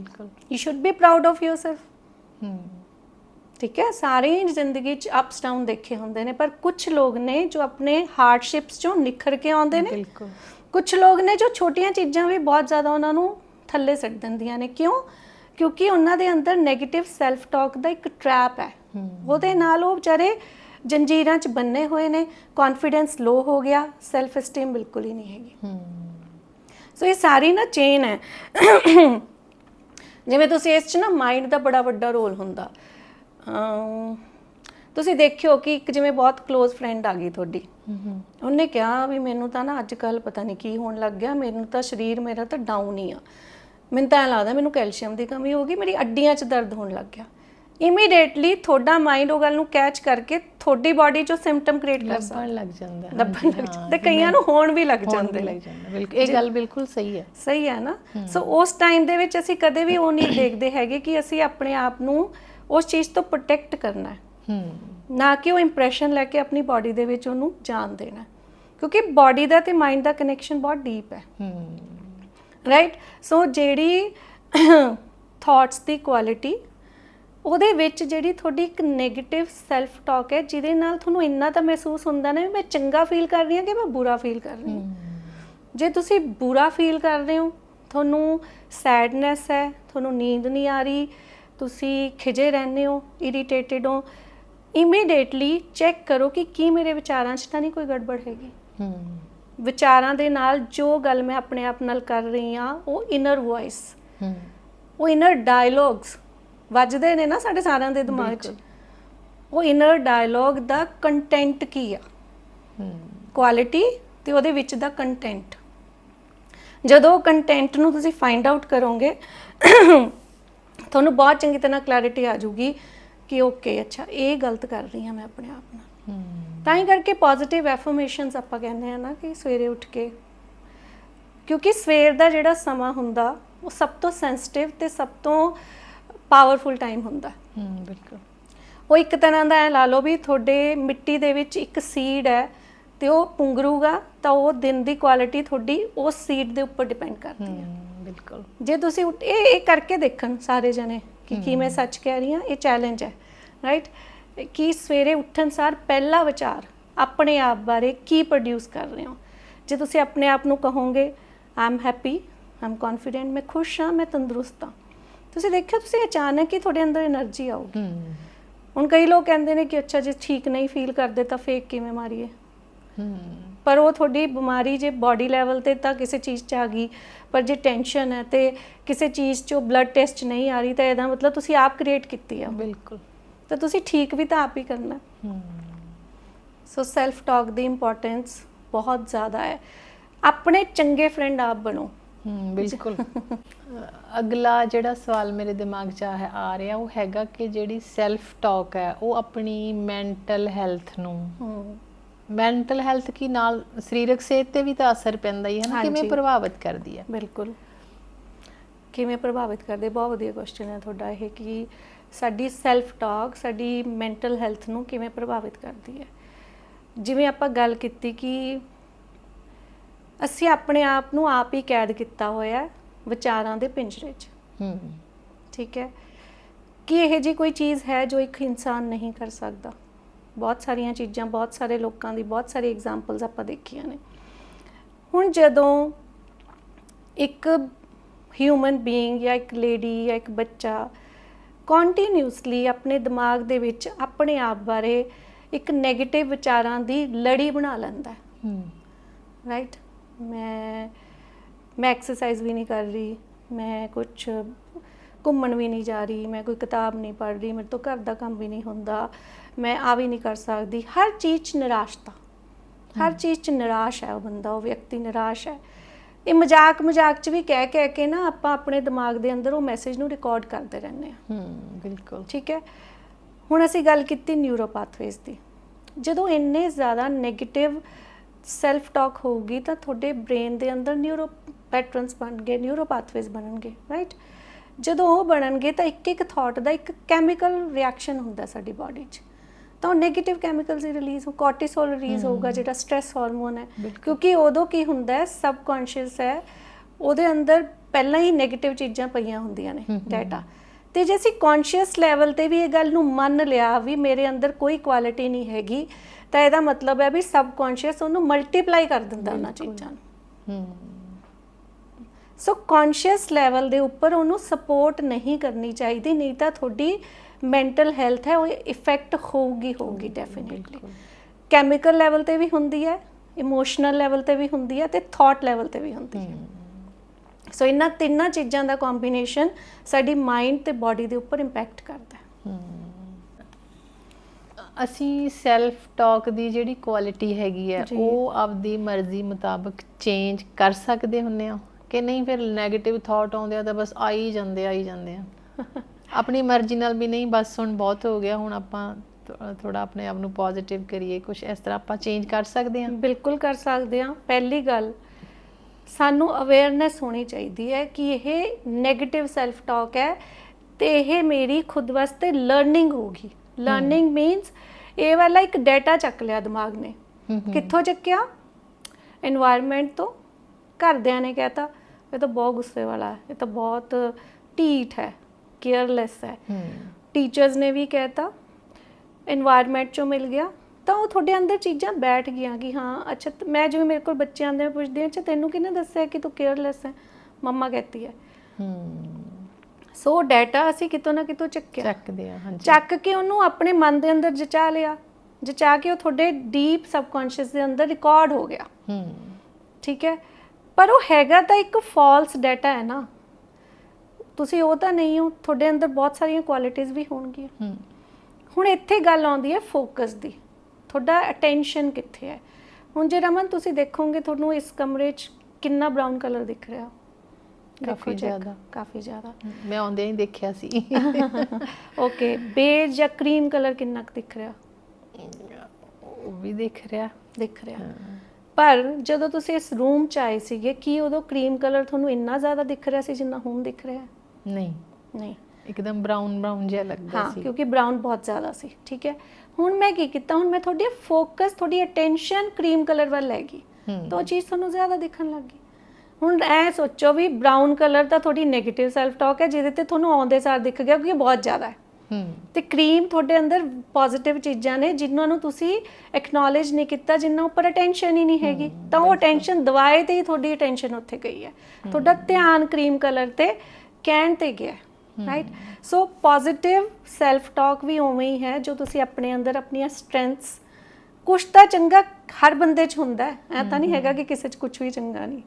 ਬਿਲਕੁਲ। You should be proud of yourself ਹੂੰ। ਠੀਕ ਹੈ? ਸਾਰੇ ਹੀ ਜ਼ਿੰਦਗੀ 'ਚ ਅਪਸ ਡਾਊਨ ਦੇਖੇ ਹੁੰਦੇ ਨੇ ਪਰ ਕੁਝ ਲੋਕ ਨੇ ਜੋ ਆਪਣੇ ਹਾਰਡਸ਼ਿਪਸ ਚੋਂ ਨਿਖਰ ਕੇ ਆਉਂਦੇ ਨੇ। ਬਿਲਕੁਲ। ਕੁਝ ਲੋਕ ਨੇ ਜੋ ਛੋਟੀਆਂ ਚੀਜ਼ਾਂ ਵੀ ਬਹੁਤ ਜ਼ਿਆਦਾ ਉਹਨਾਂ ਨੂੰ ਥੱਲੇ ਸੱਟ ਦਿੰਦੀਆਂ ਨੇ। ਕਿਉਂ? ਕਿਉਂਕਿ ਉਹਨਾਂ ਦੇ ਅੰਦਰ 네ਗੇਟਿਵ ਸੈਲਫ ਟਾਕ ਦਾ ਇੱਕ ਟ੍ਰੈਪ ਹੈ। ਉਹਦੇ ਨਾਲ ਉਹ ਵਿਚਾਰੇ ਜੰਜੀਰਾਂ 'ਚ ਬੰਨੇ ਹੋਏ ਨੇ। ਕੌਨਫੀਡੈਂਸ ਲੋ ਹੋ ਗਿਆ ਸੈਲਫ esteem ਬਿਲਕੁਲ ਹੀ ਨਹੀਂ ਹੈਗੀ। ਸੋ ਇਹ ਸਾਰੀ ਨਾ ਚੇਨ ਹੈ। ਜਿਵੇਂ ਤੁਸੀਂ ਇਸ 'ਚ ਨਾ ਮਾਈਂਡ ਦਾ ਬੜਾ ਵੱਡਾ ਰੋਲ ਹੁੰਦਾ। ਅਮ, ਤੁਸੀਂ ਦੇਖਿਓ ਕਿ ਇੱਕ ਜਿਵੇਂ ਬਹੁਤ ক্লোਜ਼ ਫਰੈਂਡ ਆ ਗਈ ਤੁਹਾਡੀ। ਉਹਨੇ ਕਿਹਾ ਵੀ ਮੈਨੂੰ ਤਾਂ ਨਾ ਅੱਜ ਕੱਲ ਪਤਾ ਨਹੀਂ ਕੀ ਹੋਣ ਲੱਗ ਗਿਆ ਮੈਨੂੰ ਤਾਂ ਸਰੀਰ ਮੇਰਾ ਤਾਂ ਡਾਊਨ ਹੀ ਆ। ਮੈਨੂੰ ਤਾਂ ਐਂ ਲੱਗਦਾ ਮੈਨੂੰ ਕੈਲਸ਼ੀਅਮ ਦੀ ਕਮੀ ਹੋ ਗਈ ਮੇਰੀ ਅੱਡੀਆਂ 'ਚ ਦਰਦ ਹੋਣ ਲੱਗ ਗਿਆ। ਇਮੀਡੀਏਟਲੀ ਤੁਹਾਡਾ ਮਾਈਂਡ ਉਹ ਗੱਲ ਨੂੰ ਕੈਚ ਕਰਕੇ ਤੁਹਾਡੀ ਬਾਡੀ 'ਚੋਂ ਸਿੰਪਟਮ ਕ੍ਰੀਏਟ ਕਰ ਸਕਦਾ। ਲੱਭਣ ਲੱਗ ਜਾਂਦਾ। ਲੱਭਣ ਲੱਗ ਜਾਂਦਾ ਤੇ ਕਈਆਂ ਨੂੰ ਹੋਣ ਵੀ ਲੱਗ ਜਾਂਦੇ ਲੱਗ ਜਾਂਦਾ ਬਿਲਕੁਲ ਇਹ ਗੱਲ ਬਿਲਕੁਲ ਸਹੀ ਹੈ। ਸਹੀ ਹੈ ਨਾ? ਸੋ ਉਸ ਟਾਈਮ ਦੇ ਵਿੱਚ ਅਸੀਂ ਕਦੇ ਵੀ ਉਹ ਨਹੀਂ ਦੇਖਦੇ ਹੈਗੇ ਕਿ ਅਸੀਂ ਆਪਣੇ ਆਪ ਨੂੰ ਉਸ ਚੀਜ਼ ਤੋਂ ਪ੍ਰੋਟੈਕਟ ਕਰਨਾ ਹੈ। ਨਾ ਕਿ ਉਹ ਇੰਪ੍ਰੈਸ਼ਨ ਲੈ ਕੇ ਆਪਣੀ ਬਾਡੀ ਦੇ ਵਿੱਚ ਉਹਨੂੰ ਜਾਣ ਦੇਣਾ ਕਿਉਂਕਿ ਬਾਡੀ ਦਾ ਤੇ ਮਾਈਂਡ ਦਾ ਕਨੈਕਸ਼ਨ ਬਹੁਤ ਡੀਪ ਹੈ। ਹੂੰ। ਰਾਈਟ ਸੋ ਜਿਹੜੀ ਥਾਟਸ ਦੀ ਕੁਆਲਿਟੀ ਉਹਦੇ ਵਿੱਚ ਜਿਹੜੀ ਤੁਹਾਡੀ ਇੱਕ 네ਗੇਟਿਵ ਸੈਲਫ ਟਾਕ ਹੈ ਜਿਹਦੇ ਨਾਲ ਤੁਹਾਨੂੰ ਇੰਨਾ ਤਾਂ ਮਹਿਸੂਸ ਹੁੰਦਾ ਨਾ ਵੀ ਮੈਂ ਚੰਗਾ ਫੀਲ ਕਰ ਰਹੀ ਹਾਂ ਕਿ ਮੈਂ ਬੁਰਾ ਫੀਲ ਕਰ ਰਹੀ ਹਾਂ। ਜੇ ਤੁਸੀਂ ਬੁਰਾ ਫੀਲ ਕਰ ਰਹੇ ਹੋ ਤੁਹਾਨੂੰ ਸੈਡਨੈਸ ਹੈ ਤੁਹਾਨੂੰ ਨੀਂਦ ਨਹੀਂ ਆ ਰਹੀ ਤੁਸੀਂ ਖਿਜੇ ਰਹਿੰਦੇ ਹੋ ਇਰੀਟੇਟਿਡ ਹੋ ਇਮੀਡੀਏਟਲੀ ਚੈੱਕ ਕਰੋ ਕਿ ਕੀ ਮੇਰੇ ਵਿਚਾਰਾਂ 'ਚ ਤਾਂ ਨਹੀਂ ਕੋਈ ਗੜਬੜ ਹੈਗੀ। ਹੂੰ। ਵਿਚਾਰਾਂ ਦੇ ਨਾਲ ਜੋ ਗੱਲ ਮੈਂ ਆਪਣੇ ਆਪ ਨਾਲ ਕਰ ਰਹੀ ਹਾਂ ਉਹ ਇਨਰ ਵੌਇਸ ਹੂੰ। ਉਹ ਇਨਰ ਡਾਇਲੌਗਸ ਵੱਜਦੇ ਨੇ ਨਾ ਸਾਡੇ ਸਾਰਿਆਂ ਦੇ ਦਿਮਾਗ 'ਚ। ਉਹ ਇਨਰ ਡਾਇਲੌਗ ਦਾ ਕੰਟੈਂਟ ਕੀ ਆ? ਕੁਆਲਿਟੀ ਤੇ ਉਹਦੇ ਵਿੱਚ ਦਾ ਕੰਟੈਂਟ ਜਦੋਂ ਕੰਟੈਂਟ ਨੂੰ ਤੁਸੀਂ ਫਾਈਂਡ ਆਊਟ ਕਰੋਗੇ ਤੁਹਾਨੂੰ ਬਹੁਤ ਚੰਗੀ ਤਰ੍ਹਾਂ ਕਲੈਰਿਟੀ ਆ ਜਾਊਗੀ ਕਿ ਓਕੇ ਅੱਛਾ ਇਹ ਗਲਤ ਕਰ ਰਹੀ ਹਾਂ ਮੈਂ ਆਪਣੇ ਆਪ ਨਾਲ। ਤਾਂ ਹੀ ਕਰਕੇ ਪੋਜ਼ਿਟਿਵ ਐਫਰਮੇਸ਼ਨਸ ਆਪਾਂ ਕਹਿੰਦੇ ਆ ਨਾ ਕਿ ਸਵੇਰੇ ਉੱਠ ਕੇ। ਕਿਉਂਕਿ ਸਵੇਰ ਦਾ ਜਿਹੜਾ ਸਮਾਂ ਹੁੰਦਾ ਉਹ ਸਭ ਤੋਂ ਸੈਂਸਿਟਿਵ ਤੇ ਸਭ ਤੋਂ ਪਾਵਰਫੁਲ ਟਾਈਮ ਹੁੰਦਾ। ਹੂੰ ਬਿਲਕੁਲ। ਉਹ ਇੱਕ ਤਰ੍ਹਾਂ ਦਾ ਐ ਲਾ ਲਓ ਵੀ ਤੁਹਾਡੇ ਮਿੱਟੀ ਦੇ ਵਿੱਚ ਇੱਕ ਸੀਡ ਹੈ ਤੇ ਉਹ ਪੁੰਗਰੂਗਾ ਤਾਂ ਉਹ ਦਿਨ ਦੀ ਕੁਆਲਿਟੀ ਤੁਹਾਡੀ ਉਸ ਸੀਡ ਦੇ ਉੱਪਰ ਡਿਪੈਂਡ ਕਰਦੀ ਹੈ। ਬਿਲਕੁਲ। ਜੇ ਤੁਸੀਂ ਇਹ ਇਹ ਕਰਕੇ ਦੇਖਣ ਸਾਰੇ ਜਣੇ ਕਿ ਕੀ ਮੈਂ ਸੱਚ ਕਹਿ ਰਹੀ ਹਾਂ ਇਹ ਚੈਲੰਜ ਹੈ ਰਾਈਟ ਕਿ ਸਵੇਰੇ ਉੱਠਣ ਸਾਰ ਪਹਿਲਾ ਵਿਚਾਰ ਆਪਣੇ ਆਪ ਬਾਰੇ ਕੀ ਪ੍ਰੋਡਿਊਸ ਕਰ ਰਹੇ ਹੋ? ਜੇ ਤੁਸੀਂ ਆਪਣੇ ਆਪ ਨੂੰ ਕਹੋਗੇ ਆਮ ਹੈਪੀ ਆਮ ਕੌਨਫੀਡੈਂਟ ਮੈਂ ਖੁਸ਼ ਹਾਂ ਮੈਂ ਤੰਦਰੁਸਤ ਹਾਂ। ਤੁਸੀਂ ਦੇਖਿਓ ਤੁਸੀਂ ਅਚਾਨਕ ਹੀ ਤੁਹਾਡੇ ਅੰਦਰ એનર્ਜੀ ਆਉਗੀ ਹੁਣ ਕਈ ਲੋਕ ਕਹਿੰਦੇ ਨੇ ਕਿ ਅੱਛਾ ਜੇ ਠੀਕ ਨਹੀਂ ਫੀਲ ਕਰਦੇ ਤਾਂ ਫੇਕ ਕਿਵੇਂ ਮਾਰੀਏ? ਪਰ ਉਹ ਤੁਹਾਡੀ ਬਿਮਾਰੀ ਜੇ ਬਾਡੀ ਲੈਵਲ ਤੇ ਤਾਂ ਕਿਸੇ ਚੀਜ਼ 'ਚ ਆ ਗਈ ਪਰ ਜੇ ਟੈਨਸ਼ਨ ਹੈ ਤੇ ਕਿਸੇ ਚੀਜ਼ 'ਚੋਂ ਬਲੱਡ ਟੈਸਟ ਨਹੀਂ ਆ ਰਹੀ ਤਾਂ ਇਹਦਾ ਮਤਲਬ ਤੁਸੀਂ ਆਪ ਕ੍ਰੀਏਟ ਕੀਤੀ ਆ। ਬਿਲਕੁਲ। ਤਾਂ ਤੁਸੀਂ ਠੀਕ ਵੀ ਤਾਂ ਆਪ ਹੀ ਕਰਨਾ। ਸੋ ਸੈਲਫ ਟਾਕ ਦੀ ਇੰਪੋਰਟੈਂਸ ਬਹੁਤ ਜ਼ਿਆਦਾ ਹੈ। ਆਪਣੇ ਚੰਗੇ ਫਰੈਂਡ ਆਪ ਬਣੋ। ਹੂੰ ਬਿਲਕੁਲ। ਅਗਲਾ ਜਿਹੜਾ ਸਵਾਲ ਮੇਰੇ ਦਿਮਾਗ 'ਚ ਆ ਰਿਹਾ ਉਹ ਹੈਗਾ ਕਿ ਜਿਹੜੀ ਸੈਲਫ ਟਾਕ ਹੈ ਉਹ ਆਪਣੀ ਮੈਂਟਲ ਹੈਲਥ ਨੂੰ। ਹੂੰ। ਮੈਂਟਲ ਹੈਲਥ ਕੀ ਨਾਲ ਸਰੀਰਕ ਸਿਹਤ ਤੇ ਵੀ ਤਾਂ ਅਸਰ ਪੈਂਦਾ ਹੀ ਹੈ ਨਾ ਕਿਵੇਂ। ਪ੍ਰਭਾਵਿਤ ਕਰਦੀ ਹੈ? ਬਿਲਕੁਲ। ਕਿਵੇਂ ਪ੍ਰਭਾਵਿਤ ਕਰਦੇ? ਬਹੁਤ ਵਧੀਆ ਕੁਐਸਚਨ ਹੈ ਤੁਹਾਡਾ ਇਹ ਕਿ ਸਾਡੀ ਸੈਲਫ ਟਾਕ ਸਾਡੀ ਮੈਂਟਲ ਹੈਲਥ ਨੂੰ ਕਿਵੇਂ ਪ੍ਰਭਾਵਿਤ ਕਰਦੀ ਹੈ? ਜਿਵੇਂ ਆਪਾਂ ਗੱਲ ਕੀਤੀ ਕਿ ਅਸੀਂ ਆਪਣੇ ਆਪ ਨੂੰ ਆਪ ਹੀ ਕੈਦ ਕੀਤਾ ਹੋਇਆ ਹੈ ਵਿਚਾਰਾਂ ਦੇ ਪਿੰਜਰੇ 'ਚ। ਹੂੰ। ਠੀਕ ਹੈ? ਕਿ ਇਹ ਜੀ ਕੋਈ ਚੀਜ਼ ਹੈ ਜੋ ਇੱਕ ਇਨਸਾਨ ਨਹੀਂ ਕਰ ਸਕਦਾ? ਬਹੁਤ ਸਾਰੀਆਂ ਚੀਜ਼ਾਂ ਬਹੁਤ ਸਾਰੇ ਲੋਕਾਂ ਦੀ ਬਹੁਤ ਸਾਰੀ ਐਗਜ਼ਾਮਪਲਸ ਆਪਾਂ ਦੇਖੀਆਂ ਨੇ। ਹੁਣ ਜਦੋਂ ਇੱਕ ਹਿਊਮਨ ਬੀਇੰਗ ਜਾਂ ਇੱਕ ਲੇਡੀ ਜਾਂ ਇੱਕ ਬੱਚਾ ਕੰਟੀਨਿਊਸਲੀ ਆਪਣੇ ਦਿਮਾਗ ਦੇ ਵਿੱਚ ਆਪਣੇ ਆਪ ਬਾਰੇ ਇੱਕ 네ਗੇਟਿਵ ਵਿਚਾਰਾਂ ਦੀ ਲੜੀ ਬਣਾ ਲੈਂਦਾ ਹੈ। ਹੂੰ। ਰਾਈਟ ਮੈਂ ਮੈਂ ਐਕਸਰਸਾਈਜ਼ ਵੀ ਨਹੀਂ ਕਰ ਰਹੀ ਮੈਂ ਕੁਝ ਘੁੰਮਣ ਵੀ ਨਹੀਂ ਜਾ ਰਹੀ ਮੈਂ ਕੋਈ ਕਿਤਾਬ ਨਹੀਂ ਪੜ੍ਹ ਰਹੀ ਮੇਰੇ ਤੋਂ ਘਰ ਦਾ ਕੰਮ ਵੀ ਨਹੀਂ ਹੁੰਦਾ ਮੈਂ ਆ ਵੀ ਨਹੀਂ ਕਰ ਸਕਦੀ। ਹਰ ਚੀਜ਼ 'ਚ ਨਿਰਾਸ਼ਤਾ ਹਰ ਚੀਜ਼ 'ਚ ਨਿਰਾਸ਼ ਹੈ ਉਹ ਬੰਦਾ ਉਹ ਵਿਅਕਤੀ ਨਿਰਾਸ਼ ਹੈ। ਇਹ ਮਜ਼ਾਕ ਮਜ਼ਾਕ 'ਚ ਵੀ ਕਹਿ ਕਹਿ ਕੇ ਨਾ ਆਪਾਂ ਆਪਣੇ ਦਿਮਾਗ ਦੇ ਅੰਦਰ ਉਹ ਮੈਸੇਜ ਨੂੰ ਰਿਕਾਰਡ ਕਰਦੇ ਰਹਿੰਦੇ ਹਾਂ। ਹੂੰ ਬਿਲਕੁਲ। ਠੀਕ ਹੈ? ਹੁਣ ਅਸੀਂ ਗੱਲ ਕੀਤੀ ਨਿਊਰੋ ਪਾਥਵੇਜ਼ ਦੀ। ਜਦੋਂ ਇੰਨੇ ਜ਼ਿਆਦਾ 네ਗੇਟਿਵ ਸੈਲਫ ਟਾਕ ਹੋਊਗੀ ਤਾਂ ਤੁਹਾਡੇ ਬ੍ਰੇਨ ਦੇ ਅੰਦਰ ਨਿਊਰੋ ਪੈਟਰਨਸ ਬਣਨਗੇ ਨਿਊਰੋ ਪਾਥਵੇਜ਼ ਬਣਨਗੇ ਰਾਈਟ ਜਦੋਂ ਉਹ ਬਣਨਗੇ ਤਾਂ ਇੱਕ ਇੱਕ ਥਾਟ ਦਾ ਇੱਕ ਕੈਮੀਕਲ ਰਿਐਕਸ਼ਨ ਹੁੰਦਾ ਸਾਡੀ ਬਾਡੀ 'ਚ। ਤਾਂ 네ਗੇਟਿਵ ਕੈਮੀਕਲਸ ਹੀ ਰਿਲੀਜ਼ ਹੋ ਕੋਰਟੀਸੋਲ ਰਿਲੀਜ਼ ਹੋਊਗਾ ਜਿਹੜਾ ਸਟ्रेस ਹਾਰਮੋਨ ਹੈ। ਕਿਉਂਕਿ ਉਦੋਂ ਕੀ ਹੁੰਦਾ ਹੈ ਸਬਕੌਂਸ਼ੀਅਸ ਹੈ ਉਹਦੇ ਅੰਦਰ ਪਹਿਲਾਂ ਹੀ 네ਗੇਟਿਵ ਚੀਜ਼ਾਂ ਪਈਆਂ ਹੁੰਦੀਆਂ ਨੇ ਡਾਟਾ ਤੇ ਜੇ ਅਸੀਂ ਕੌਨਸ਼ੀਅਸ ਲੈਵਲ ਤੇ ਵੀ ਇਹ ਗੱਲ ਨੂੰ ਮੰਨ ਲਿਆ ਵੀ ਮੇਰੇ ਅੰਦਰ ਕੋਈ ਕੁਆਲਿਟੀ ਨਹੀਂ ਹੈਗੀ ਤਾਂ ਇਹਦਾ ਮਤਲਬ ਹੈ ਵੀ ਸਬਕੌਨਸ਼ੀਅਸ ਉਹਨੂੰ ਮਲਟੀਪਲਾਈ ਕਰ ਦਿੰਦਾ ਉਹਨਾਂ ਚੀਜ਼ਾਂ ਨੂੰ। ਹੂੰ। ਸੋ ਕੌਨਸ਼ੀਅਸ ਲੈਵਲ ਦੇ ਉੱਪਰ ਉਹਨੂੰ ਸਪੋਰਟ ਨਹੀਂ ਕਰਨੀ ਚਾਹੀਦੀ ਨਹੀਂ ਤਾਂ ਤੁਹਾਡੀ ਮੈਂਟਲ ਹੈਲਥ ਹੈ ਉਹ ਇਫੈਕਟ ਹੋਊਗੀ ਹੋਊਗੀ ਡੈਫੀਨਿਟਲੀ ਕੈਮੀਕਲ ਲੈਵਲ ਤੇ ਵੀ ਹੁੰਦੀ ਹੈ ਇਮੋਸ਼ਨਲ ਲੈਵਲ ਤੇ ਵੀ ਹੁੰਦੀ ਹੈ ਤੇ ਥਾਟ ਲੈਵਲ ਤੇ ਵੀ ਹੁੰਦੀ ਹੈ। ਸੋ ਇਹਨਾਂ ਤਿੰਨਾਂ ਚੀਜ਼ਾਂ ਦਾ ਕੰਬੀਨੇਸ਼ਨ ਸਾਡੀ ਮਾਈਂਡ ਤੇ ਬਾਡੀ ਦੇ ਉੱਪਰ ਇੰਪੈਕਟ ਕਰਦਾ ਹੈ ਅਸੀਂ ਸੈਲਫ ਟਾਕ ਦੀ ਜਿਹੜੀ ਕੁਆਲਿਟੀ ਹੈਗੀ ਹੈ। ਉਹ ਆਪਦੀ ਮਰਜ਼ੀ ਮੁਤਾਬਕ ਚੇਂਜ ਕਰ ਸਕਦੇ ਹੁੰਨੇ ਆ ਕਿ ਨਹੀਂ ਫਿਰ 네ਗੇਟਿਵ ਥਾਟ ਆਉਂਦੇ ਆ ਤਾਂ ਬਸ ਆਈ ਜਾਂਦੇ ਆਈ ਜਾਂਦੇ ਆ ਆਪਣੀ ਮਰਜ਼ੀ ਨਾਲ ਵੀ ਨਹੀਂ ਬਸ ਹੁਣ ਬਹੁਤ ਹੋ ਗਿਆ ਹੁਣ ਆਪਾਂ ਥੋੜਾ ਆਪਣੇ ਆਪ ਨੂੰ ਪੋਜ਼ਿਟਿਵ ਕਰੀਏ ਕੁਝ ਇਸ ਤਰ੍ਹਾਂ ਆਪਾਂ ਚੇਂਜ ਕਰ ਸਕਦੇ ਹਾਂ ਬਿਲਕੁਲ ਕਰ ਸਕਦੇ ਹਾਂ ਪਹਿਲੀ ਗੱਲ ਸਾਨੂੰ ਅਵੇਅਰਨੈਸ ਹੋਣੀ ਚਾਹੀਦੀ ਹੈ ਕਿ ਇਹ 네ਗੇਟਿਵ ਸੈਲਫ ਟਾਕ ਹੈ ਤੇ ਇਹ ਮੇਰੀ ਖੁਦ ਵਾਸਤੇ ਲਰਨਿੰਗ ਹੋਗੀ ਲਰਨਿੰਗ ਮੀਨਸ ਇਹ ਵਾਲਾ ਇੱਕ ਡਾਟਾ ਚੱਕ ਲਿਆ ਦਿਮਾਗ ਨੇ। ਕਿੱਥੋਂ ਚੱਕਿਆ? এনवायरमेंट ਤੋਂ। ਘਰਦਿਆਂ ਨੇ ਕਹਿਤਾ ਇਹ ਤਾਂ ਬਹੁਤ ਗੁੱਸੇ ਵਾਲਾ ਹੈ ਇਹ ਤਾਂ ਬਹੁਤ ਢੀਠ ਹੈ ਕੇਅਰਲੈਸ ਹੈ। ਟੀਚਰਸ ਨੇ ਵੀ ਕਹਿਤਾ এনवायरमेंट ਚੋਂ ਮਿਲ ਗਿਆ। ਤਾਂ ਉਹ ਤੁਹਾਡੇ ਅੰਦਰ ਚੀਜ਼ਾਂ ਬੈਠ ਗਈਆਂ ਕਿ ਹਾਂ ਅੱਛਾ ਤੇ ਮੈਂ ਜਿਵੇਂ ਮੇਰੇ ਕੋਲ ਬੱਚੇ ਆਉਂਦੇ ਆ ਪੁੱਛਦੇ ਆ ਅੱਛਾ ਤੈਨੂੰ ਕਿਹਨੇ ਦੱਸਿਆ ਕਿ ਤੂੰ ਕੇਅਰਲੈਸ ਹੈ? ਮੰਮਾ ਕਹਤੀ ਹੈ। ਹੂੰ। ਸੋ ਡਾਟਾ ਅਸੀਂ ਕਿਤੋਂ ਨਾ ਕਿਤੋਂ ਚੱਕਿਆ। ਚੱਕਦੇ ਆ ਹਾਂਜੀ। ਚੱਕ ਕੇ ਉਹਨੂੰ ਆਪਣੇ ਮਨ ਦੇ ਅੰਦਰ ਜਚਾ ਲਿਆ। ਜਚਾ ਕੇ ਉਹ ਤੁਹਾਡੇ ਡੀਪ ਸਬਕੌਂਸ਼ੀਅਸ ਦੇ ਅੰਦਰ ਰਿਕਾਰਡ ਹੋ ਗਿਆ। ਹੂੰ। ਠੀਕ ਹੈ? ਪਰ ਉਹ ਹੈਗਾ ਤਾਂ ਇੱਕ ਫਾਲਸ ਡਾਟਾ ਹੈ ਨਾ। ਤੁਸੀਂ ਉਹ ਤਾਂ ਨਹੀਂ ਹੋ ਤੁਹਾਡੇ ਅੰਦਰ ਬਹੁਤ ਸਾਰੀਆਂ ਕੁਆਲਿਟੀਆਂ ਵੀ ਹੋਣਗੀਆਂ। ਹੂੰ। ਹੁਣ ਇੱਥੇ ਗੱਲ ਆਉਂਦੀ ਹੈ ਫੋਕਸ ਦੀ। ਤੁਹਾਡਾ ਅਟੈਂਸ਼ਨ ਕਿੱਥੇ ਹੈ? ਹੁਣ ਜੇ ਰਮਨ ਤੁਸੀਂ ਦੇਖੋਗੇ ਤੁਹਾਨੂੰ ਇਸ ਕਮਰੇ 'ਚ ਕਿੰਨਾ ਬ੍ਰਾਊਨ ਕਲਰ ਦਿਖ ਰਿਹਾ? ਕਾਫੀ ਜ਼ਿਆਦਾ। ਕਾਫੀ ਜ਼ਿਆਦਾ। ਮੈਂ ਆਉਂਦਿਆਂ ਹੀ ਦੇਖਿਆ ਸੀ। ਓਕੇ ਬੇਜ ਜਾਂ ਕਰੀਮ ਕਲਰ ਕਿੰਨਾ ਕੁ ਦਿਖ ਰਿਹਾ? ਉਹ ਵੀ ਦੇਖ ਰਿਹਾ। ਦਿਖ ਰਿਹਾ। ਪਰ ਜਦੋਂ ਤੁਸੀਂ ਇਸ ਰੂਮ 'ਚ ਆਏ ਸੀਗੇ ਕੀ ਉਦੋਂ ਕਰੀਮ ਕਲਰ ਤੁਹਾਨੂੰ ਇੰਨਾ ਜ਼ਿਆਦਾ ਦਿਖ ਰਿਹਾ ਸੀ ਜਿੰਨਾ ਹੁਣ ਦਿਖ ਰਿਹਾ? ਹੈ ਨਹੀਂ। ਨਹੀਂ। ਇੱਕਦਮ ਬਰਾਊਨ ਬਰਾਊਨ ਜਿਹਾ ਲੱਗਦਾ ਹਾਂ ਸੀ। ਕਿਉਂਕਿ ਬ੍ਰਾਊਨ ਬਹੁਤ ਜ਼ਿਆਦਾ ਸੀ ਠੀਕ ਹੈ? ਹੁਣ ਮੈਂ ਕੀ ਕੀਤਾ ਹੁਣ ਮੈਂ ਤੁਹਾਡੀ ਫੋਕਸ ਤੁਹਾਡੀ ਅਟੈਂਸ਼ਨ ਕਰੀਮ ਕਲਰ ਵੱਲ ਲੈ ਗਈ। ਤਾਂ ਉਹ ਚੀਜ਼ ਤੁਹਾਨੂੰ ਜ਼ਿਆਦਾ ਦਿਖਣ ਲੱਗੀ ਹੁਣ ਐ ਸੋਚੋ ਵੀ ਬ੍ਰਾਊਨ ਕਲਰ ਤਾਂ ਤੁਹਾਡੀ 네ਗੇਟਿਵ ਸੈਲਫ ਟਾਕ ਹੈ ਜਿਹਦੇ ਤੇ ਤੁਹਾਨੂੰ ਆਉਂਦੇ ਸਾਰ ਦਿਖ ਗਿਆ ਕਿਉਂਕਿ ਬਹੁਤ ਜ਼ਿਆਦਾ ਹੈ। ਹੂੰ। ਤੇ ਕਰੀਮ ਤੁਹਾਡੇ ਅੰਦਰ ਪੋਜ਼ਿਟਿਵ ਚੀਜ਼ਾਂ ਨੇ ਜਿਨ੍ਹਾਂ ਨੂੰ ਤੁਸੀਂ ਐਕਨੋਲੇਜ ਨਹੀਂ ਕੀਤਾ ਜਿਨ੍ਹਾਂ ਉੱਪਰ ਅਟੈਂਸ਼ਨ ਹੀ ਨਹੀਂ ਹੈਗੀ। ਤਾਂ ਉਹ ਅਟੈਂਸ਼ਨ ਦਵਾਏ ਤੇ ਹੀ ਤੁਹਾਡੀ ਅਟੈਂਸ਼ਨ ਉੱਥੇ ਗਈ ਹੈ। ਤੁਹਾਡਾ ਧਿਆਨ ਕਰੀਮ ਕਲਰ ਤੇ ਕਹਿਣ ਤੇ ਗਿਆ right so positive self talk ਵੀ ਉਵੇਂ ਹੀ ਹੈ ਜੋ ਤੁਸੀਂ ਆਪਣੇ ਅੰਦਰ ਆਪਣੀਆਂ ਸਟਰੈਂਥਸ ਕੁਛ ਤਾਂ ਚੰਗਾ ਹਰ ਬੰਦੇ 'ਚ ਹੁੰਦਾ ਹੈ। ਐ ਤਾਂ ਨਹੀਂ ਹੈਗਾ ਕਿ ਕਿਸੇ 'ਚ ਕੁਝ ਵੀ ਚੰਗਾ ਨਹੀਂ।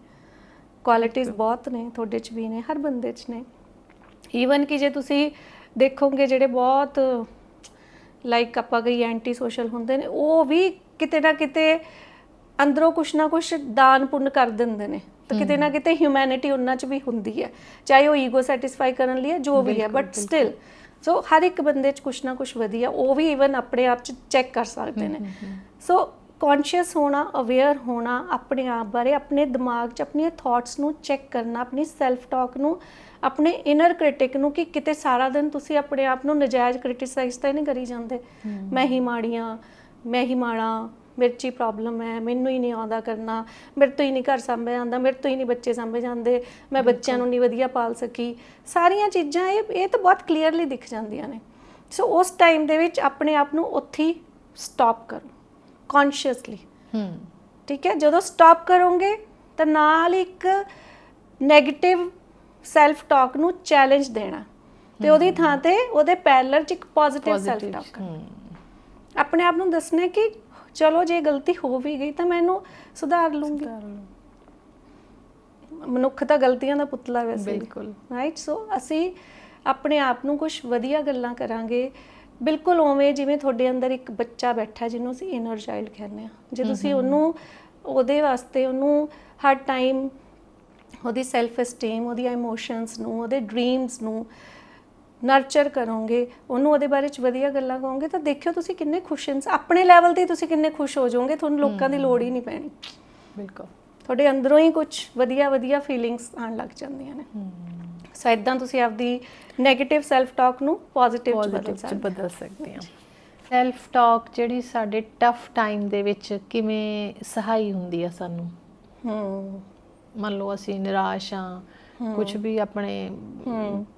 ਕੁਆਲਿਟੀਆਂ ਬਹੁਤ ਨੇ ਤੁਹਾਡੇ 'ਚ ਵੀ ਨੇ ਹਰ ਬੰਦੇ 'ਚ ਨੇ। ਈਵਨ ਕਿ ਜੇ ਤੁਸੀਂ ਦੇਖੋਗੇ ਜਿਹੜੇ ਬਹੁਤ ਲਾਈਕ ਆਪਾਂ ਕਈ ਐਂਟੀ ਸੋਸ਼ਲ ਹੁੰਦੇ ਨੇ ਉਹ ਵੀ ਕਿਤੇ ਨਾ ਕਿਤੇ ਅੰਦਰੋਂ ਕੁਛ ਨਾ ਕੁਛ ਦਾਨ ਪੁੰਨ ਕਰ ਦਿੰਦੇ ਨੇ। ਤਾਂ ਕਿਤੇ ਨਾ ਕਿਤੇ ਹਿਊਮੈਨਿਟੀ ਉਹਨਾਂ 'ਚ ਵੀ ਹੁੰਦੀ ਹੈ। ਚਾਹੇ ਉਹ ਈਗੋ ਸੈਟੀਸਫਾਈ ਕਰਨ ਲਈ ਹੈ ਜੋ ਵੀ ਹੈ ਬਟ ਸਟਿਲ ਸੋ ਹਰ ਇੱਕ ਬੰਦੇ 'ਚ ਕੁਛ ਨਾ ਕੁਛ ਵਧੀਆ ਉਹ ਵੀ ਇਵਨ ਆਪਣੇ ਆਪ 'ਚ ਚੈੱਕ ਕਰ ਸਕਦੇ ਨੇ। ਸੋ ਕੌਨਸ਼ੀਅਸ ਹੋਣਾ ਅਵੇਅਰ ਹੋਣਾ ਆਪਣੇ ਆਪ ਬਾਰੇ ਆਪਣੇ ਦਿਮਾਗ 'ਚ ਆਪਣੀਆਂ ਥਾਟਸ ਨੂੰ ਚੈੱਕ ਕਰਨਾ ਆਪਣੀ ਸੈਲਫ ਟਾਕ ਨੂੰ ਆਪਣੇ ਇਨਰ ਕ੍ਰਿਟਿਕ ਨੂੰ ਕਿ ਕਿਤੇ ਸਾਰਾ ਦਿਨ ਤੁਸੀਂ ਆਪਣੇ ਆਪ ਨੂੰ ਨਜਾਇਜ਼ ਕ੍ਰਿਟਿਸਾਈਜ਼ ਤਾਂ ਨਹੀਂ ਕਰੀ ਜਾਂਦੇ। ਮੈਂ ਹੀ ਮਾੜੀਆਂ ਮੈਂ ਹੀ ਮਾੜਾ ਮੇਰੇ 'ਚ ਹੀ ਪ੍ਰੋਬਲਮ ਹੈ ਮੈਨੂੰ ਹੀ ਨਹੀਂ ਆਉਂਦਾ ਕਰਨਾ ਮੇਰੇ ਤੋਂ ਹੀ ਨਹੀਂ ਘਰ ਸੰਭਿਆ ਜਾਂਦਾ ਮੇਰੇ ਤੋਂ ਹੀ ਨਹੀਂ ਬੱਚੇ ਸੰਭੇ ਜਾਂਦੇ ਮੈਂ ਬੱਚਿਆਂ ਨੂੰ ਨਹੀਂ ਵਧੀਆ ਪਾਲ ਸਕੀ। ਸਾਰੀਆਂ ਚੀਜ਼ਾਂ ਇਹ ਇਹ ਤਾਂ ਬਹੁਤ ਕਲੀਅਰਲੀ ਦਿਖ ਜਾਂਦੀਆਂ ਨੇ। ਸੋ ਉਸ ਟਾਈਮ ਦੇ ਵਿੱਚ ਆਪਣੇ ਆਪ ਨੂੰ ਉੱਥੇ ਸਟਾਪ ਕਰੋ ਕੌਨਸ਼ੀਅਸਲੀ ਹੂੰ। ਠੀਕ ਹੈ? ਜਦੋਂ ਸਟਾਪ ਕਰੋਗੇ ਤਾਂ ਨਾਲ ਇੱਕ 네ਗੇਟਿਵ ਸੈਲਫ ਟਾਕ ਨੂੰ ਚੈਲੰਜ ਦੇਣਾ। ਤੇ ਉਹਦੀ ਥਾਂ ਤੇ ਉਹਦੇ ਪੈਰਲਲ ਚ ਇੱਕ ਪੋਜ਼ਿਟਿਵ ਸੈਲਫ ਟਾਕ ਆਪਣੇ ਆਪ ਨੂੰ ਦੱਸਣਾ ਕਿ ਚਲੋ ਜੇ ਗਲਤੀ ਹੋ ਵੀ ਗਈ ਤਾਂ ਮੈਂ ਇਹਨੂੰ ਸੁਧਾਰ ਲੂੰਗੀ। ਮਨੁੱਖ ਤਾਂ ਗਲਤੀਆਂ ਦਾ ਪੁਤਲਾ ਵੈਸੇ। ਬਿਲਕੁਲ। ਰਾਈਟ ਸੋ ਅਸੀਂ ਆਪਣੇ ਆਪ ਨੂੰ ਕੁਝ ਵਧੀਆ ਗੱਲਾਂ ਕਰਾਂਗੇ। ਬਿਲਕੁਲ ਉਵੇਂ ਜਿਵੇਂ ਤੁਹਾਡੇ ਅੰਦਰ ਇੱਕ ਬੱਚਾ ਬੈਠਾ ਜਿਹਨੂੰ ਅਸੀਂ ਇਨਰ ਚਾਈਲਡ ਕਹਿੰਦੇ ਆ ਜੇ ਤੁਸੀਂ ਉਹਨੂੰ ਉਹਦੇ ਵਾਸਤੇ ਉਹਨੂੰ ਹਰ ਟਾਈਮ ਉਹਦੀ ਸੈਲਫ ਐਸਟੀਮ ਉਹਦੀਆਂ ਇਮੋਸ਼ਨਸ ਨੂੰ ਉਹਦੇ ਡ੍ਰੀਮਸ ਨੂੰ ਨਰਚਰ ਕਰੋਗੇ ਉਹਨੂੰ ਉਹਦੇ ਬਾਰੇ ਚ ਵਧੀਆ ਗੱਲਾਂ ਕਹੋਗੇ ਤਾਂ ਦੇਖਿਓ ਤੁਸੀਂ ਕਿੰਨੇ ਖੁਸ਼ ਇਨਸ ਆਪਣੇ ਲੈਵਲ ਤੇ ਤੁਸੀਂ ਕਿੰਨੇ ਖੁਸ਼ ਹੋ ਜਾਓਗੇ ਤੁਹਾਨੂੰ ਲੋਕਾਂ ਦੀ ਲੋੜ ਹੀ ਨਹੀਂ ਪੈਣੀ। ਬਿਲਕੁਲ। ਤੁਹਾਡੇ ਅੰਦਰੋਂ ਹੀ ਕੁਝ ਵਧੀਆ ਵਧੀਆ ਫੀਲਿੰਗਸ ਆਉਣ ਲੱਗ ਜਾਂਦੀਆਂ ਨੇ। ਸੋ ਇਦਾਂ ਤੁਸੀਂ ਆਪਦੀ 네ਗੇਟਿਵ ਸੈਲਫ ਟਾਕ ਨੂੰ ਪੋਜ਼ਿਟਿਵ ਚ ਬਦਲ ਸਕਦੇ ਹਾਂ। ਸੈਲਫ ਟਾਕ ਜਿਹੜੀ ਸਾਡੇ ਟਫ ਟਾਈਮ ਦੇ ਵਿੱਚ ਕਿਵੇਂ ਸਹਾਈ ਹੁੰਦੀ ਆ ਸਾਨੂੰ? ਹੂੰ। ਮੰਨ ਲਓ ਅਸੀਂ ਨਿਰਾਸ਼ ਆ ਕੁਝ ਵੀ ਆਪਣੇ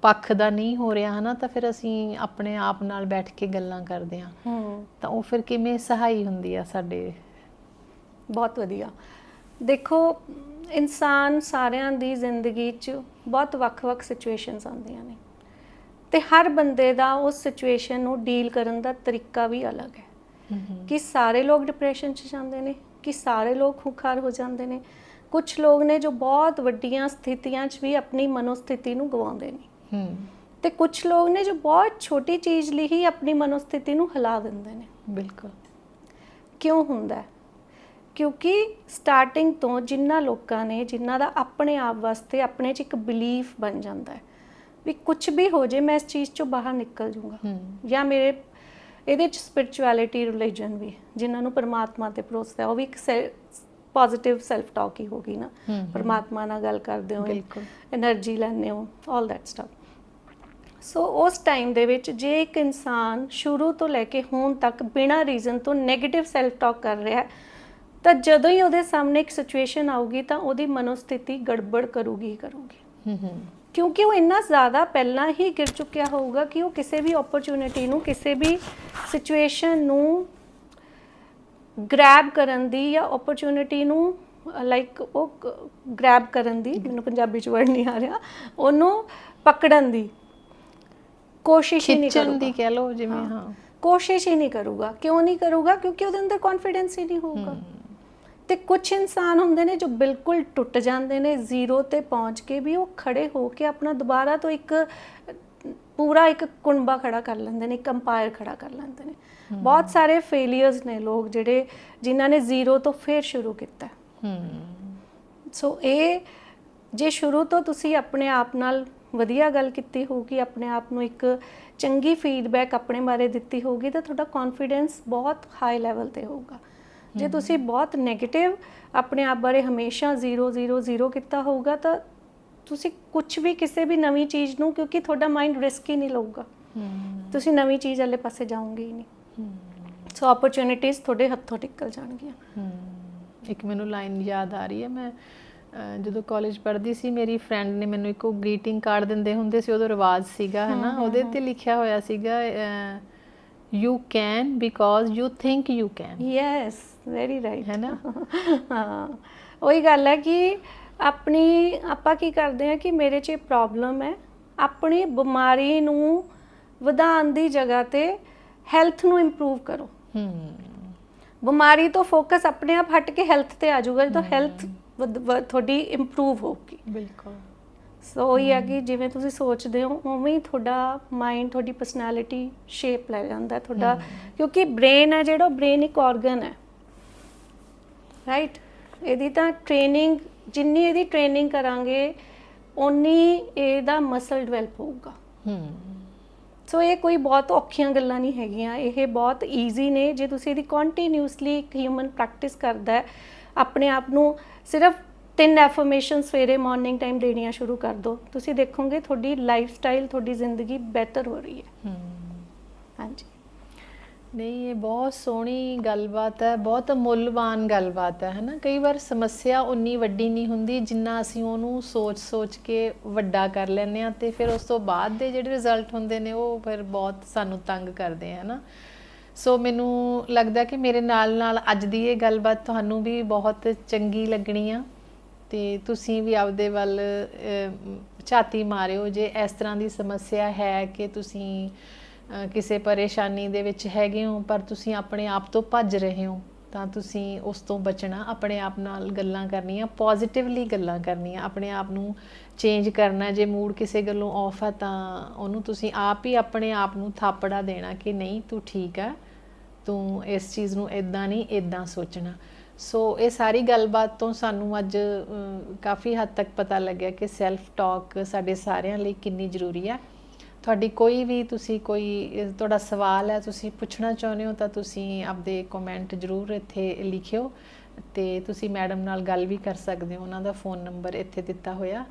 ਪੱਖ ਦਾ ਨਹੀਂ ਹੋ ਰਿਹਾ ਹਨਾ ਤਾਂ ਫਿਰ ਅਸੀਂ ਆਪਣੇ ਆਪ ਨਾਲ ਬੈਠ ਕੇ ਗੱਲਾਂ ਕਰਦੇ ਹੂੰ। ਤਾਂ ਉਹ ਫਿਰ ਕਿਵੇਂ ਸਹਾਈ ਹੁੰਦੀ ਆ ਸਾਡੇ? ਬਹੁਤ ਵਧੀਆ। ਦੇਖੋ ਇਨਸਾਨ ਸਾਰਿਆਂ ਦੀ ਜ਼ਿੰਦਗੀ 'ਚ ਬਹੁਤ ਵੱਖ-ਵੱਖ ਸਿਚੁਏਸ਼ਨਸ ਆਉਂਦੀਆਂ ਨੇ। ਤੇ ਹਰ ਬੰਦੇ ਦਾ ਉਸ ਸਿਚੁਏਸ਼ਨ ਨੂੰ ਡੀਲ ਕਰਨ ਦਾ ਤਰੀਕਾ ਵੀ ਅਲੱਗ ਹੈ। ਕਿ ਸਾਰੇ ਲੋਕ ਡਿਪਰੈਸ਼ਨ 'ਚ ਜਾਂਦੇ ਨੇ ਕਿ ਸਾਰੇ ਲੋਕ ਖੁੰਖਾਰ ਹੋ ਜਾਂਦੇ ਨੇ। ਕੁਝ ਲੋਕ ਨੇ ਜੋ ਬਹੁਤ ਵੱਡੀਆਂ ਸਥਿਤੀਆਂ 'ਚ ਵੀ ਆਪਣੀ ਮਨੋਸਥਿਤੀ ਨੂੰ ਗਵਾਉਂਦੇ ਨੇ। ਹੂੰ। ਤੇ ਕੁਝ ਲੋਕ ਨੇ ਜੋ ਬਹੁਤ ਛੋਟੀ ਚੀਜ਼ ਲਈ ਹੀ ਆਪਣੀ ਮਨੋਸਥਿਤੀ ਨੂੰ ਹਿਲਾ ਦਿੰਦੇ ਨੇ। ਬਿਲਕੁਲ। ਕਿਉਂ ਹੁੰਦਾ? ਕਿਉਂਕਿ ਸਟਾਰਟਿੰਗ ਤੋਂ ਜਿੰਨਾ ਲੋਕਾਂ ਨੇ ਜਿਨ੍ਹਾਂ ਦਾ ਆਪਣੇ ਆਪ ਵਾਸਤੇ ਆਪਣੇ 'ਚ ਇੱਕ ਬਿਲੀਫ ਬਣ ਜਾਂਦਾ ਹੈ ਵੀ ਕੁਝ ਵੀ ਹੋ ਜੇ ਮੈਂ ਇਸ ਚੀਜ਼ 'ਚੋਂ ਬਾਹਰ ਨਿਕਲ ਜਾਊਂਗਾ। ਜਾਂ ਮੇਰੇ ਇਹਦੇ 'ਚ ਸਪਿਰਚੁਅਲਿਟੀ ਰਿਲੀਜਨ ਵੀ ਜਿਨ੍ਹਾਂ ਨੂੰ ਪਰਮਾਤਮਾ ਤੇ ਭਰੋਸਾ ਹੈ ਉਹ ਵੀ ਇੱਕ ਪੋਜ਼ਿਟਿਵ ਸੈਲਫ ਟਾਕ ਹੀ ਹੋ। ਨਾ ਪਰਮਾਤਮਾ ਨਾਲ ਗੱਲ ਕਰਦੇ ਹੋ એનર્ਜੀ ਲੈਣੇ ਹੋ 올 ਦੈਟ ਸਟਫ ਸੋ ਉਸ ਟਾਈਮ ਦੇ ਵਿੱਚ ਜੇ ਇੱਕ ਇਨਸਾਨ ਸ਼ੁਰੂ ਤੋਂ ਲੈ ਕੇ ਹੁਣ ਤੱਕ ਬਿਨਾਂ ਰੀਜ਼ਨ ਤੋਂ 네ਗੇਟਿਵ ਸੈਲਫ ਟਾਕ ਕਰ ਰਿਹਾ ਹੈ ਤਾਂ ਜਦੋਂ ਹੀ ਉਹਦੇ ਸਾਹਮਣੇ ਇੱਕ ਸਿਚੁਏਸ਼ਨ ਆਊਗੀ ਤਾਂ ਉਹਦੀ ਮਨੋਸਥਿਤੀ ਗੜਬੜ ਕਰੂਗੀ ਹੀ ਕਰੂਗੀ। ਕਿਉਂਕਿ ਉਹ ਇੰਨਾ ਜ਼ਿਆਦਾ ਪਹਿਲਾਂ ਹੀ ਗਿਰ ਚੁੱਕਿਆ ਹੋਊਗਾ ਕਿ ਉਹ ਕਿਸੇ ਵੀ ਓਪਰਚੁਨਿਟੀ ਨੂੰ ਕਿਸੇ ਵੀ ਸਿਚੁਏਸ਼ਨ ਨੂੰ ਗ੍ਰੈਬ ਕਰਨ ਦੀ ਜਾਂ ਓਪਰਚ्युनिटी ਨੂੰ ਲਾਈਕ ਉਹ ਗ੍ਰੈਬ ਕਰਨ ਦੀ ਮੈਨੂੰ ਪੰਜਾਬੀ ਚ ਵਰਡ ਨਹੀਂ ਆ ਰਿਹਾ ਉਹਨੂੰ ਪਕੜਨ ਦੀ। ਕੋਸ਼ਿਸ਼ ਹੀ ਨਹੀਂ ਕਰੂਗਾ। ਦੀ ਕਹਿ ਲਓ ਜਿਵੇਂ ਹਾਂ। ਕੋਸ਼ਿਸ਼ ਹੀ ਨਹੀਂ ਕਰੂਗਾ। ਕਿਉਂ ਨਹੀਂ ਕਰੂਗਾ? ਕਿਉਂਕਿ ਉਹਦੇ ਅੰਦਰ ਕੌਨਫੀਡੈਂਸ ਹੀ ਨਹੀਂ ਹੋਊਗਾ। ਤੇ ਕੁਝ ਇਨਸਾਨ ਹੁੰਦੇ ਨੇ ਜੋ ਬਿਲਕੁਲ ਟੁੱਟ ਜਾਂਦੇ ਨੇ ਜ਼ੀਰੋ ਤੇ ਪਹੁੰਚ ਕੇ ਵੀ ਉਹ ਖੜੇ ਹੋ ਕੇ ਆਪਣਾ ਦੁਬਾਰਾ ਤੋਂ ਇੱਕ ਪੂਰਾ ਇੱਕ ਕੁਣਬਾ ਖੜਾ ਕਰ ਲੈਂਦੇ ਨੇ ਇੱਕ ਅੰਪਾਇਰ ਖੜਾ ਕਰ ਲੈਂਦੇ ਨੇ। ਬਹੁਤ ਸਾਰੇ ਫੇਲਿਅਰਸ ਨੇ ਲੋਕ ਜਿਹੜੇ ਜਿਨ੍ਹਾਂ ਨੇ ਜ਼ੀਰੋ ਤੋਂ ਫੇਰ ਸ਼ੁਰੂ ਕੀਤਾ। ਹੂੰ। ਸੋ ਇਹ ਜੇ ਸ਼ੁਰੂ ਤੋਂ ਤੁਸੀਂ ਆਪਣੇ ਆਪ ਨਾਲ ਵਧੀਆ ਗੱਲ ਕੀਤੀ ਹੋਊਗੀ ਆਪਣੇ ਆਪ ਨੂੰ ਇੱਕ ਚੰਗੀ ਫੀਡਬੈਕ ਆਪਣੇ ਬਾਰੇ ਦਿੱਤੀ ਹੋਊਗੀ ਤਾਂ ਤੁਹਾਡਾ ਕੌਨਫੀਡੈਂਸ ਬਹੁਤ ਹਾਈ ਲੈਵਲ ਤੇ ਹੋਊਗਾ। ਜੇ ਤੁਸੀਂ ਬਹੁਤ 네ਗੇਟਿਵ ਆਪਣੇ ਆਪ ਬਾਰੇ ਹਮੇਸ਼ਾ 0 0 0 ਕੀਤਾ ਹੋਊਗਾ ਤਾਂ ਤੁਸੀਂ ਕੁਝ ਵੀ ਕਿਸੇ ਵੀ ਨਵੀਂ ਚੀਜ਼ ਨੂੰ ਕਿਉਂਕਿ ਤੁਹਾਡਾ ਮਾਈਂਡ ਰਿਸਕ ਹੀ ਨਹੀਂ ਲਊਗਾ। ਤੁਸੀਂ ਨਵੀਂ ਚੀਜ਼ ਵਾਲੇ ਪਾਸੇ ਜਾਓਗੇ ਹੀ ਨਹੀਂ। ਸੋ ਓਪਰਚ्युनिटीज ਤੁਹਾਡੇ ਹੱਥੋਂ ਨਿਕਲ ਜਾਣਗੀਆਂ। ਇੱਕ ਮੈਨੂੰ ਲਾਈਨ ਯਾਦ ਆ ਰਹੀ ਹੈ ਮੈਂ ਜਦੋਂ ਕਾਲਜ ਪੜ੍ਹਦੀ ਸੀ ਮੇਰੀ ਫਰੈਂਡ ਨੇ ਮੈਨੂੰ ਇੱਕ ਉਹ ਗ੍ਰੀਟਿੰਗ ਕਾਰਡ ਦਿੰਦੇ ਹੁੰਦੇ ਸੀ ਉਹਦਾ ਰਿਵਾਜ ਸੀਗਾ ਹਨਾ? ਉਹਦੇ ਤੇ ਲਿਖਿਆ ਹੋਇਆ ਸੀਗਾ you can because you think you can yes very right ਹੈ ਨਾ ਹਾਂ। ਉਹੀ ਗੱਲ ਹੈ ਕਿ ਆਪਣੀ ਆਪਾਂ ਕੀ ਕਰਦੇ ਆ ਕਿ ਮੇਰੇ 'ਚ ਪ੍ਰੋਬਲਮ ਹੈ ਆਪਣੀ ਬਿਮਾਰੀ ਨੂੰ ਵਧਾਉਣ ਦੀ ਜਗ੍ਹਾ ਤੇ ਹੈਲਥ ਨੂੰ ਇੰਪਰੂਵ ਕਰੋ। ਹੂੰ। ਬਿਮਾਰੀ ਤੋਂ ਫੋਕਸ ਆਪਣੇ ਆਪ ਹਟ ਕੇ ਹੈਲਥ ਤੇ ਆ ਜਾਊਗਾ ਜਦੋਂ ਹੈਲਥ ਤੁਹਾਡੀ ਇੰਪਰੂਵ ਹੋਊਗੀ। ਬਿਲਕੁਲ। ਸੋ ਉਹੀ ਹੈ ਕਿ ਜਿਵੇਂ ਤੁਸੀਂ ਸੋਚਦੇ ਹੋ ਉਵੇਂ ਹੀ ਤੁਹਾਡਾ ਮਾਈਂਡ ਤੁਹਾਡੀ ਪਰਸਨੈਲਿਟੀ ਸ਼ੇਪ ਲੈ ਜਾਂਦਾ ਤੁਹਾਡਾ ਕਿਉਂਕਿ ਬ੍ਰੇਨ ਹੈ ਜਿਹੜਾ ਬ੍ਰੇਨ ਇੱਕ ਆਰਗਨ ਹੈ। ਰਾਈਟ ਇਹਦੀ ਤਾਂ ਟ੍ਰੇਨਿੰਗ ਜਿੰਨੀ ਇਹਦੀ ਟ੍ਰੇਨਿੰਗ ਕਰਾਂਗੇ ਓਨੀ ਇਹਦਾ ਮਸਲ ਡਿਵੈਲਪ ਹੋਊਗਾ। ਹੂੰ। ਸੋ ਇਹ ਕੋਈ ਬਹੁਤ ਔਖੀਆਂ ਗੱਲਾਂ ਨਹੀਂ ਹੈਗੀਆਂ ਇਹ ਬਹੁਤ ਈਜ਼ੀ ਨੇ। ਜੇ ਤੁਸੀਂ ਇਹਦੀ ਕੰਟੀਨਿਊਸਲੀ ਇੱਕ ਹਿਊਮਨ ਪ੍ਰੈਕਟਿਸ ਕਰਦਾ ਆਪਣੇ ਆਪ ਨੂੰ ਸਿਰਫ ਤਿੰਨ ਐਫਰਮੇਸ਼ਨ ਸਵੇਰੇ ਮਾਰਨਿੰਗ ਟਾਈਮ ਦੇਣੀਆਂ ਸ਼ੁਰੂ ਕਰ ਦਿਓ ਤੁਸੀਂ ਦੇਖੋਗੇ ਤੁਹਾਡੀ ਲਾਈਫ ਸਟਾਈਲ ਤੁਹਾਡੀ ਜ਼ਿੰਦਗੀ ਬਿਹਤਰ ਹੋ ਰਹੀ ਹੈ। ਹੂੰ। ਹਾਂਜੀ। ਨਹੀਂ ਇਹ ਬਹੁਤ ਸੋਹਣੀ ਗੱਲਬਾਤ ਹੈ ਬਹੁਤ ਮੁੱਲਵਾਨ ਗੱਲਬਾਤ ਹੈ ਹਨਾ? ਕਈ ਵਾਰ ਸਮੱਸਿਆ ਉਨੀ ਵੱਡੀ ਨਹੀਂ ਹੁੰਦੀ ਜਿੰਨਾ ਅਸੀਂ ਉਹਨੂੰ ਸੋਚ-ਸੋਚ ਕੇ ਵੱਡਾ ਕਰ ਲੈਂਦੇ ਆ ਤੇ ਫਿਰ ਉਸ ਤੋਂ ਬਾਅਦ ਦੇ ਜਿਹੜੇ ਰਿਜ਼ਲਟ ਹੁੰਦੇ ਨੇ ਉਹ ਫਿਰ ਬਹੁਤ ਸਾਨੂੰ ਤੰਗ ਕਰਦੇ ਆ ਹਨਾ? ਸੋ ਮੈਨੂੰ ਲੱਗਦਾ ਕਿ ਮੇਰੇ ਨਾਲ ਨਾਲ ਅੱਜ ਦੀ ਇਹ ਗੱਲਬਾਤ ਤੁਹਾਨੂੰ ਵੀ ਬਹੁਤ ਚੰਗੀ ਲੱਗਣੀ ਆ ਤੇ ਤੁਸੀਂ ਵੀ ਆਪਦੇ ਵੱਲ ਅਮ, ਝਾਤੀ ਮਾਰਿਓ ਜੇ ਇਸ ਤਰ੍ਹਾਂ ਦੀ ਸਮੱਸਿਆ ਹੈ ਕਿ ਤੁਸੀਂ ਕਿਸੇ ਪਰੇਸ਼ਾਨੀ ਦੇ ਵਿੱਚ ਹੈਗੇ ਹੋ, ਪਰ ਤੁਸੀਂ ਆਪਣੇ ਆਪ ਤੋਂ ਭੱਜ ਰਹੇ ਹੋ, ਤਾਂ ਤੁਸੀਂ ਉਸ ਤੋਂ ਬਚਣਾ, ਆਪਣੇ ਆਪ ਨਾਲ ਗੱਲਾਂ ਕਰਨੀਆਂ ਪੋਜ਼ਿਟਿਵਲੀ ਗੱਲਾਂ ਕਰਨੀਆਂ, ਆਪਣੇ ਆਪ ਨੂੰ ਚੇਂਜ ਕਰਨਾ, ਜੇ ਮੂਡ ਕਿਸੇ ਗੱਲੋਂ ਆਫ ਆ, ਤਾਂ ਉਹਨੂੰ ਤੁਸੀਂ ਆਪ ਹੀ ਆਪਣੇ ਆਪ ਨੂੰ ਥਾਪੜਾ ਦੇਣਾ ਕਿ ਨਹੀਂ, ਤੂੰ ਠੀਕ ਆ, ਤੂੰ ਇਸ ਚੀਜ਼ ਨੂੰ ਇਦਾਂ ਨਹੀਂ ਇਦਾਂ ਸੋਚਣਾ। ਸੋ ਇਹ ਸਾਰੀ ਗੱਲਬਾਤ ਤੋਂ ਸਾਨੂੰ ਅੱਜ ਕਾਫੀ ਹੱਦ ਤੱਕ ਪਤਾ ਲੱਗਿਆ ਕਿ ਸੈਲਫ ਟਾਕ ਸਾਡੇ ਸਾਰਿਆਂ ਲਈ ਕਿੰਨੀ ਜ਼ਰੂਰੀ ਹੈ ਤੁਹਾਡੀ ਕੋਈ ਵੀ ਤੁਸੀਂ ਕੋਈ ਤੁਹਾਡਾ ਸਵਾਲ ਹੈ ਤੁਸੀਂ ਪੁੱਛਣਾ ਚਾਹੁੰਦੇ ਹੋ ਤਾਂ ਤੁਸੀਂ ਆਪਦੇ ਕਮੈਂਟ ਜ਼ਰੂਰ ਇੱਥੇ ਲਿਖਿਓ ਤੇ ਤੁਸੀਂ ਮੈਡਮ ਨਾਲ ਗੱਲ ਵੀ ਕਰ ਸਕਦੇ ਹੋ। ਉਹਨਾਂ ਦਾ ਫੋਨ ਨੰਬਰ ਇੱਥੇ ਦਿੱਤਾ ਹੋਇਆ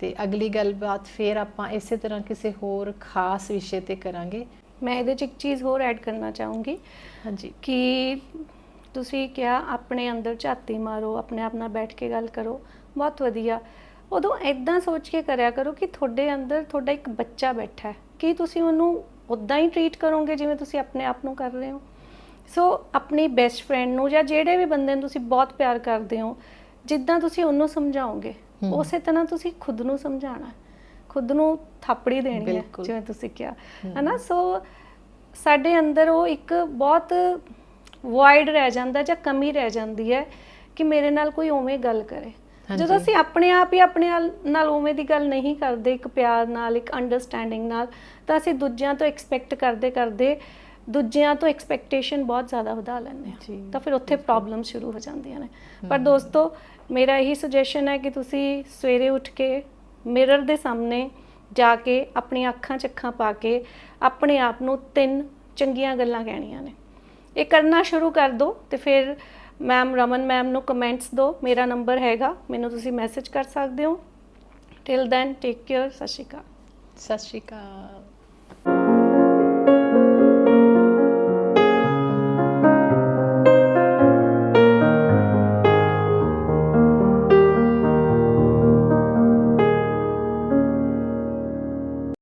ਤੇ ਅਗਲੀ ਗੱਲਬਾਤ ਫੇਰ ਆਪਾਂ ਇਸੇ ਤਰ੍ਹਾਂ ਕਿਸੇ ਹੋਰ ਖਾਸ ਵਿਸ਼ੇ ਤੇ ਕਰਾਂਗੇ। ਮੈਂ ਇਹਦੇ 'ਚ ਇੱਕ ਚੀਜ਼ ਹੋਰ ਐਡ ਕਰਨਾ ਚਾਹੂੰਗੀ ਹਾਂਜੀ। ਕਿ ਤੁਸੀਂ ਕਿਹਾ ਆਪਣੇ ਅੰਦਰ ਝਾਤੀ ਮਾਰੋ ਆਪਣੇ ਆਪ ਨਾਲ ਬੈਠ ਕੇ ਗੱਲ ਕਰੋ। ਬਹੁਤ ਵਧੀਆ। ਉਦੋਂ ਐਦਾਂ ਸੋਚ ਕੇ ਕਰਿਆ ਕਰੋ ਕਿ ਤੁਹਾਡੇ ਅੰਦਰ ਤੁਹਾਡਾ ਇੱਕ ਬੱਚਾ ਬੈਠਾ ਹੈ ਕੀ ਤੁਸੀਂ ਉਹਨੂੰ ਉਦਾਂ ਹੀ ਟਰੀਟ ਕਰੋਗੇ ਜਿਵੇਂ ਤੁਸੀਂ ਆਪਣੇ ਆਪ ਨੂੰ ਕਰ ਰਹੇ ਹੋ ਸੋ ਆਪਣੀ ਬੈਸਟ ਫਰੈਂਡ ਨੂੰ ਜਾਂ ਜਿਹੜੇ ਵੀ ਬੰਦੇ ਨੂੰ ਤੁਸੀਂ ਬਹੁਤ ਪਿਆਰ ਕਰਦੇ ਹੋ ਜਿੱਦਾਂ ਤੁਸੀਂ ਉਹਨੂੰ ਸਮਝਾਓਗੇ। ਉਸੇ ਤਰ੍ਹਾਂ ਤੁਸੀਂ ਖੁਦ ਨੂੰ ਸਮਝਾਉਣਾ ਹੈ। ਖੁਦ ਨੂੰ ਥਾਪੜੀ ਦੇਣੀ ਹੈ। ਜਿਵੇਂ ਤੁਸੀਂ ਕਿਹਾ। ਹਨਾ ਸੋ ਸਾਡੇ ਅੰਦਰ ਉਹ ਇੱਕ ਬਹੁਤ ਵਾਈਡ ਰਹਿ ਜਾਂਦਾ ਜਾਂ ਕਮੀ ਰਹਿ ਜਾਂਦੀ ਹੈ ਕਿ ਮੇਰੇ ਨਾਲ ਕੋਈ ਉਵੇਂ ਗੱਲ ਕਰੇ। ਜਦੋਂ ਅਸੀਂ ਆਪਣੇ ਆਪ ਹੀ ਆਪਣੇ ਨਾਲ- ਉਵੇਂ ਦੀ ਗੱਲ ਨਹੀਂ ਕਰਦੇ ਇੱਕ ਪਿਆਰ ਨਾਲ ਇੱਕ ਅੰਡਰਸਟੈਂਡਿੰਗ ਨਾਲ ਤਾਂ ਅਸੀਂ ਦੂਜਿਆਂ ਤੋਂ ਐਕਸਪੈਕਟ ਕਰਦੇ ਕਰਦੇ ਦੂਜਿਆਂ ਤੋਂ ਐਕਸਪੈਕਟੇਸ਼ਨ ਬਹੁਤ ਜ਼ਿਆਦਾ ਵਧਾ ਲੈਂਦੇ ਹਾਂ। ਤਾਂ ਫਿਰ ਉੱਥੇ ਪ੍ਰੋਬਲਮ ਸ਼ੁਰੂ ਹੋ ਜਾਂਦੀਆਂ ਨੇ। ਪਰ ਦੋਸਤੋ ਮੇਰਾ ਇਹੀ ਸੁਜੈਸ਼ਨ ਹੈ ਕਿ ਤੁਸੀਂ ਸਵੇਰੇ ਉੱਠ ਕੇ ਮਿਰਰ ਦੇ ਸਾਹਮਣੇ ਜਾ ਕੇ ਆਪਣੀਆਂ ਅੱਖਾਂ 'ਚ ਅੱਖਾਂ ਪਾ ਕੇ ਆਪਣੇ ਆਪ ਨੂੰ ਤਿੰਨ ਚੰਗੀਆਂ ਗੱਲਾਂ ਕਹਿਣੀਆਂ ਨੇ। ਇਹ ਕਰਨਾ ਸ਼ੁਰੂ ਕਰ ਦਿਓ ਤੇ ਫਿਰ ਮੈਮ ਰਮਨ ਮੈਮ ਨੂੰ ਕਮੈਂਟਸ ਦਿਓ ਮੇਰਾ ਨੰਬਰ ਹੈਗਾ, ਮੈਨੂੰ ਤੁਸੀਂ ਮੈਸੇਜ ਕਰ ਸਕਦੇ ਹੋ। ਟਿਲ ਦੈਨ ਟੇਕ ਕੇਅਰ ਸਤਿ ਸ਼੍ਰੀ ਅਕਾਲ। ਸਤਿ ਸ਼੍ਰੀ ਅਕਾਲ।